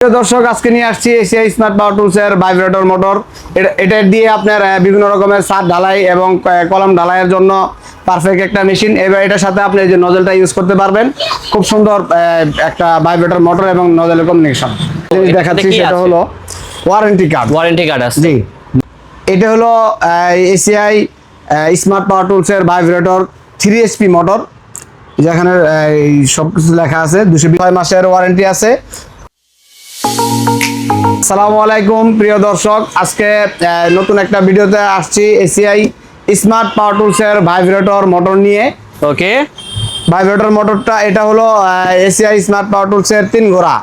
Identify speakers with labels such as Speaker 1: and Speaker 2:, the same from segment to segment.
Speaker 1: দর্শক আজকে নিয়ে আসছি এশিয়া স্মার্ট পাওয়ার টুলস এর ভাইব্রেটর মোটর এটা দিয়ে আপনার বিভিন্ন রকমের সার ঢালাই এবং কলম ঢালাইয়ের জন্য পারফেক্ট একটা মেশিন এবার এটার সাথে আপনি যে নজলটা ইউজ করতে পারবেন। খুব সুন্দর একটা ভাইব্রেটর মোটর এবং নজলের কম্বিনেশন দেখাচ্ছি সেটা? হলো ওয়ারেন্টি কার্ড
Speaker 2: ওয়ারেন্টি কার্ড আছে।
Speaker 1: জি। এটা হলো এসিআই স্মার্ট পাওয়ার টুলস এর ভাইব্রেটর থ্রি এসপি মোটর যেখানে সব কিছু লেখা আছে। দুশো ছয় মাসের ওয়ারেন্টি আছে। আসসালামু আলাইকুম প্রিয় দর্শক। আজকে নতুন একটা ভিডিওতে আসছি এসিআই স্মার্ট পাওয়ার টুলস এর ভাইব্রেটর মোটর নিয়ে।
Speaker 2: ওকে।
Speaker 1: ভাইব্রেটর মোটরটা এটা হলো এসিআই স্মার্ট পাওয়ার টুলস এর তিন ঘোড়া।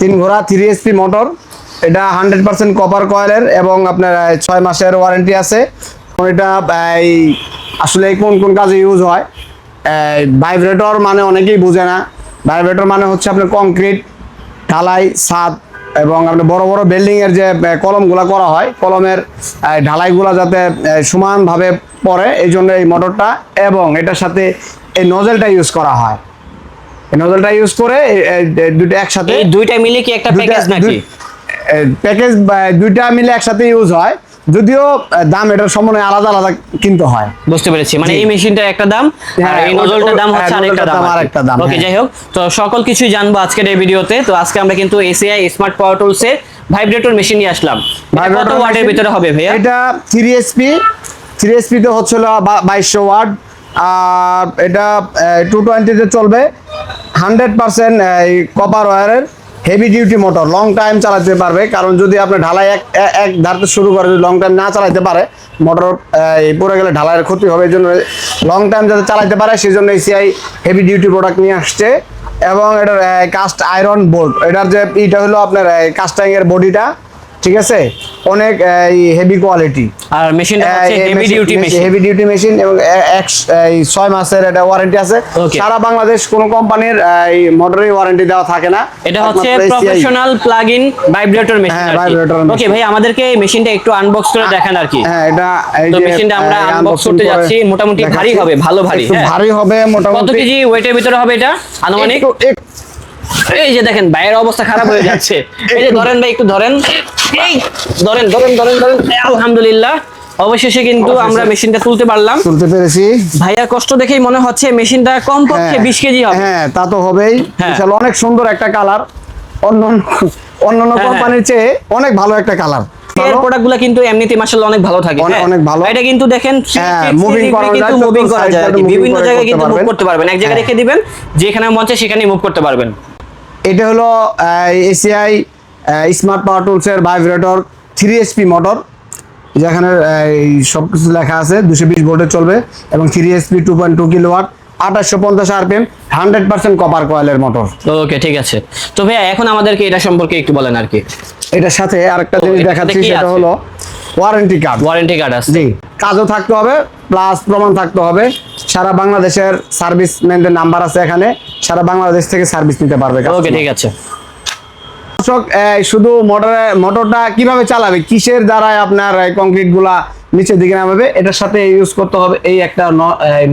Speaker 1: তিন ঘোড়া থ্রি এসপি মোটর। এটা হান্ড্রেড পার্সেন্ট কপার কয়েলের এবং আপনার ছয় মাসের ওয়ারেন্টি আছে। এটা এই আসলে কোন কোন কাজে ইউজ হয়? ভাইব্রেটর মানে অনেকেই বোঝে না। ভাইব্রেটর মানে হচ্ছে আপনার কংক্রিট ঢালাই ছাদ এবং আপনার বড় বড় বিল্ডিং এর যে কলমগুলা করা হয় কলমের ঢালাইগুলা যাতে সমানভাবে পড়ে এই জন্য এই মোটরটা এবং এটার সাথে এই নজেলটা ইউজ করা হয়। এই নজলটা ইউজ করে দুটো একসাথে
Speaker 2: দুইটা মিলে কি একটা প্যাকেজ নাকি?
Speaker 1: প্যাকেজ দুইটা মিলে একসাথে ইউজ হয়। যদিও দাম এটার সম্পূর্ণ আলাদা আলাদা কিনতে হয়।
Speaker 2: বুঝতে পেরেছি। মানে এই মেশিনটার একটা দাম আর
Speaker 1: হ্যাঁ,
Speaker 2: এই নজলটার দাম
Speaker 1: হ্যাঁ,
Speaker 2: হচ্ছে আরেকটা দাম
Speaker 1: দাম আরেকটা দাম,
Speaker 2: ওকে
Speaker 1: হ্যাঁ।
Speaker 2: যাই হোক তো সকল কিছুই জানব আজকের এই ভিডিওতে। তো আজকে আমরা কিন্তু এসিআই স্মার্ট পাওয়ার টুলস এর ভাইব্রেটর মেশিন নিয়ে আসলাম। কত ওয়াটের ভিতরে হবে ভাইয়া?
Speaker 1: এটা থ্রি এসপি থ্রি এসপি তে হচ্ছিল বাইশশো ওয়াট আর এটা টু টোয়েন্টিতে চলবে। Hundred percent copper ওয়ারের heavy duty motor long time চালাতে পারবে। কারণ যদি আপনি ঢালাই এক এক ধারতে শুরু করে যদি লং টাইম না চালাতে পারে মোটর পড়ে গেলে ঢালাইয়ের ক্ষতি হবে। এই জন্য লং টাইম যাতে চালাতে পারে সেই জন্য এসিআই হেভি ডিউটি প্রোডাক্ট নিয়ে আসছে। এবং এটার কাস্ট আয়রন বোর্ড এটার যে ইটা হলো আপনার কাস্টাইংয়ের বডিটা ঠিক আছে? অনেক হেভি কোয়ালিটি
Speaker 2: আর মেশিনটা হচ্ছে heavy duty machine
Speaker 1: heavy duty machine এবং মাসের এটা ওয়ারেন্টি আছে। সারা বাংলাদেশ কোন কোম্পানির এই মোটরের ওয়ারেন্টি দেওয়া থাকে না।
Speaker 2: এটা হচ্ছে প্রফেশনাল ভাইব্রেটর মেশিন ওকে ভাই আমাদেরকে এই মেশিনটা একটু আনবক্স করে দেখান আর কি।
Speaker 1: হ্যাঁ এটা এই যে,
Speaker 2: মেশিনটা আমরা
Speaker 1: unboxing
Speaker 2: করতে যাচ্ছি, মোটামুটি ভারী হবে, ভালো ভারী, হ্যাঁ।
Speaker 1: ভারী হবে
Speaker 2: কত
Speaker 1: মোটামুটি।
Speaker 2: কেজি ওয়েটের ভিতরে হবে এটা? আনুমানিক? এই যে দেখেন ভাইয়ের অবস্থা খারাপ হয়ে যাচ্ছে। এই যে ধরেন ভাই একটু ধরেন। এই ধরেন ধরেন ধরেন ধরেন। আলহামদুলিল্লাহ অবশেষে কিন্তু আমরা মেশিনটা তুলতে পারলাম।
Speaker 1: তুলতে পেরেছি।
Speaker 2: ভাইয়ার কষ্ট দেখেই মনে হচ্ছে মেশিনটা কমপক্ষে
Speaker 1: হ্যাঁ,
Speaker 2: বিশ কেজি হবে।
Speaker 1: হ্যাঁ তা তো হবেই।
Speaker 2: হ্যাঁ।
Speaker 1: বিশাল অনেক সুন্দর একটা কালার। অন্য অন্যান্য
Speaker 2: হ্যাঁ,
Speaker 1: কোম্পানির চেয়ে অনেক ভালো একটা কালার।
Speaker 2: এর প্রোডাক্টগুলো কিন্তু এমনিতে মাশাআল্লাহ অনেক ভালো থাকে।
Speaker 1: অনেক-
Speaker 2: হ্যাঁ।
Speaker 1: ভালো।
Speaker 2: এটা কিন্তু দেখেন
Speaker 1: হ্যাঁ,
Speaker 2: 360
Speaker 1: moving করা যায়,
Speaker 2: কিন্তু মুভিং করা যায়। আর
Speaker 1: টাতে
Speaker 2: কি।
Speaker 1: moving
Speaker 2: বিভিন্ন জায়গায় কিন্তু মুভ
Speaker 1: পারবেন।
Speaker 2: করতে পারবেন। এক জায়গায়
Speaker 1: হ্যাঁ।
Speaker 2: রেখে দিবেন যেখানে মন চায় সেখানেই মুভ করতে পারবেন।
Speaker 1: এটা হলো এসিআই স্মার্ট পাওয়ার টুলস এর ভাইব্রেটর থ্রি এসপি মোটর যেখানে সব কিছু লেখা আছে দুশো বিশ ভোল্টে চলবে এবং three SP two point two kilowatt আঠাশশো পঞ্চাশ আরপিএম হান্ড্রেড পার্সেন্ট কপার কয়েলের মোটর
Speaker 2: ওকে ঠিক আছে। তো ভাইয়া এখন আমাদেরকে এটা সম্পর্কে একটু বলেন আর কি।
Speaker 1: এটার সাথে আরেকটা জিনিস দেখাচ্ছি সেটা হলো ওয়ারেন্টি কার্ড
Speaker 2: ওয়ারেন্টি কার্ড আছে।
Speaker 1: জি কাজও থাকতে হবে প্লাস প্রমাণ থাকতে হবে। সারা বাংলাদেশের সার্ভিসম্যানদের নাম্বার আছে এখানে সারা বাংলাদেশ থেকে সার্ভিস নিতে পারবে
Speaker 2: ওকে ঠিক আছে।
Speaker 1: দর্শক শুধু মোটরে মোটরটা কীভাবে চালাবে কিসের দ্বারা আপনার কংক্রিটগুলা নিচের দিকে নামাবে এটার সাথে ইউজ করতে হবে এই একটা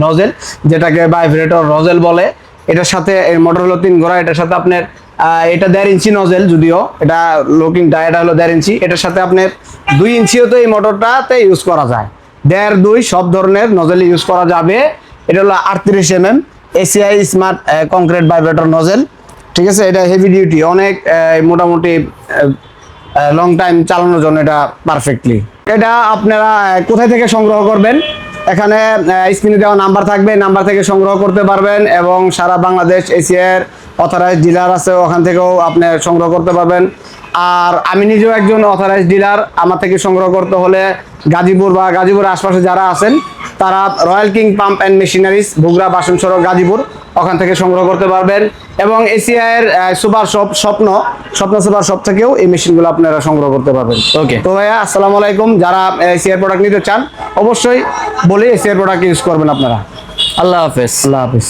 Speaker 1: নজেল যেটাকে ভাইব্রেটর নজেল বলে। এটার সাথে এই মোটর হলো তিন ঘোড়া এটার সাথে আপনার এটা দেড় ইঞ্চি নজেল যদিও, এটা লুকিংটা এটা হলো দেড় ইঞ্চি। এটার সাথে আপনার দুই ইঞ্চিও তো এই মোটরটাতে ইউজ করা যায়। দেড়, দুই, সব ধরনের নজেল ইউজ করা যাবে। এটা হলো আটত্রিশ M M ACI smart concrete vibrator nozzle ঠিক আছে? এটা হেভি ডিউটি অনেক মোটামুটি লং টাইম চালানোর জন্য এটা পারফেক্টলি এটা আপনারা কোথায় থেকে সংগ্রহ করবেন? এখানে স্ক্রিনে দেওয়া নাম্বার থাকবে নাম্বার থেকে সংগ্রহ করতে পারবেন এবং সারা বাংলাদেশ এশিয়ার অথরাইজ ডিলার আছে, ওখান থেকেও আপনি সংগ্রহ করতে পারবেন। আর আমি নিজেও একজন অথরাইজ ডিলার আমার থেকে সংগ্রহ করতে হলে গাজীপুর বা গাজীপুর আশপাশে যারা আছেন, তারা royal king pump and machineries Bhugra Basan সড়ক গাজীপুর। ওখান থেকে সংগ্রহ করতে পারবেন। এবং এসিআইয়ের সুপার শপ স্বপ্ন স্বপ্ন সুপার শপ থেকেও এই মেশিনগুলো আপনারা সংগ্রহ করতে পারবেন।
Speaker 2: ওকে
Speaker 1: তো ভাইয়া আসসালামু আলাইকুম। যারা এসিআই প্রোডাক্ট নিতে চান অবশ্যই বলে এসিআই প্রোডাক্ট ইউজ করবেন আপনারা।
Speaker 2: আল্লাহ হাফেজ।
Speaker 1: আল্লাহ হাফিজ।